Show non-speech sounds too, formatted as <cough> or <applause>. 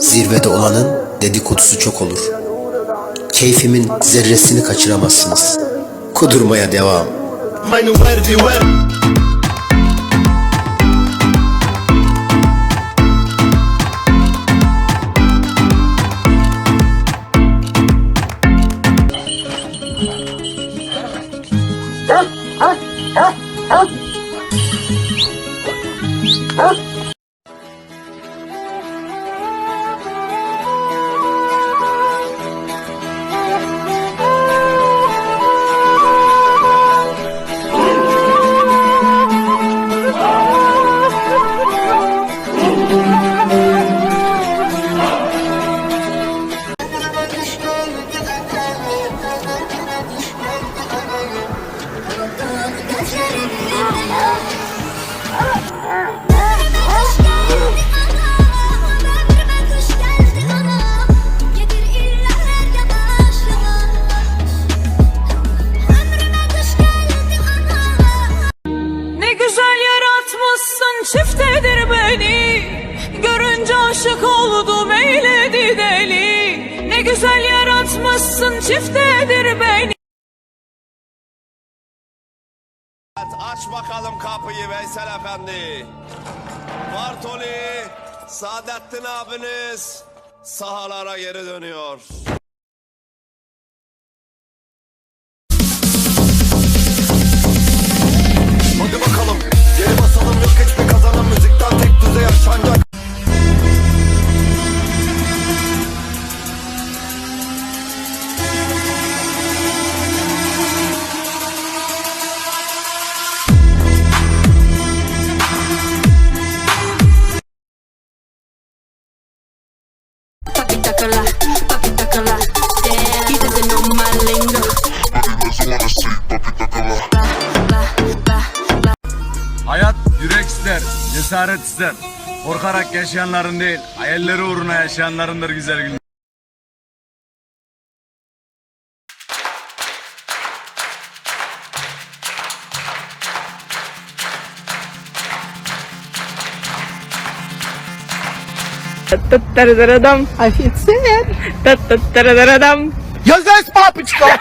Zirvede olanın dedikodusu çok olur. Keyfimin zerresini kaçıramazsınız. Kudurmaya devam. Meine Verdi, Verdi. <laughs> Ne çiftedir beni Görünce aşık oldum eyledi deli Ne güzel yaratmışsın çiftedir beni Aç bakalım kapıyı Veysel Efendi. Bartoli, Saadettin abiniz sahalara geri dönüyor. Lingo. Hayat yürek ister, cesaret ister. Korkarak yaşayanların değil, hayalleri uğruna yaşayanlarındır güzel günler. Tattaradam Afiyetler Tattaradam Офицер!